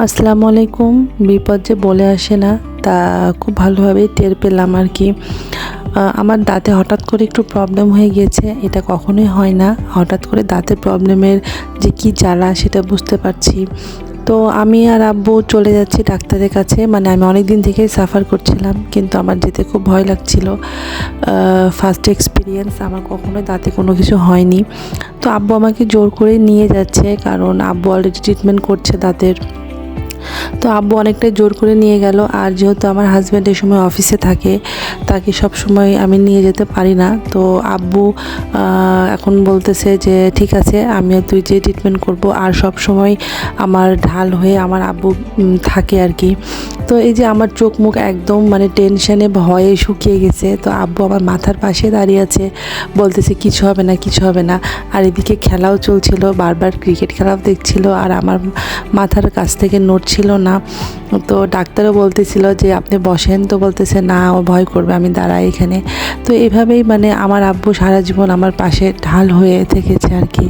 আসসালামু আলাইকুম। বিপদ যে বলে আসে না, তা খুব ভালোভাবেই টের পেলাম আর কি। আমার দাঁতে হঠাৎ করে একটু প্রবলেম হয়ে গিয়েছে, এটা কখনোই হয় না। হঠাৎ করে দাঁতের প্রবলেমের যে কি জ্বালা, সেটা বুঝতে পারছি। তো আমি আর আব্বু চলে যাচ্ছি ডাক্তারের কাছে মানে আমি অনেক দিন থেকেই সাফার করছিলাম, কিন্তু আমার যেতে খুব ভয় লাগছিল। ফার্স্ট এক্সপিরিয়েন্স আমার কখনোই দাঁতে কোনো কিছু হয়নি। তো আব্বু আমাকে জোর করে নিয়ে যাচ্ছে, কারণ আব্বু অলরেডি ট্রিটমেন্ট করছে দাঁতের। তো আব্বু অনেকটাই জোর করে নিয়ে গেল। আর যেহেতু আমার হাজব্যান্ড এই সময় অফিসে থাকে, তাকে সব সময় আমি নিয়ে যেতে পারি না। তো আব্বু এখন বলতেছে যে, ঠিক আছে, আমিও তুই যে ট্রিটমেন্ট করব, আর সব সময় আমার ঢাল হয়ে আমার আব্বু থাকে আর কি। তো এই যে আমার চোখ মুখ একদম মানে টেনশনে ভয়ে শুকিয়ে গেছে। তো আব্বু আমার মাথার পাশে দাঁড়িয়ে আছে, বলতেছে, কিছু হবে না, কিছু হবে না। আর এদিকে খেলাও চলছিল, বারবার ক্রিকেট খেলাও দেখছিল, আর আমার মাথার কাছ থেকে নড়ছিল না। তো ডাক্তারও বলতেছিল যে, আপনি বসেন। তো বলতেছে, না, ও ভয় করবে, আমি দাঁড়াই এখানে। তো এভাবেই মানে আমার আব্বু সারা জীবন আমার পাশে ঢাল হয়ে থেকেছে আর কি।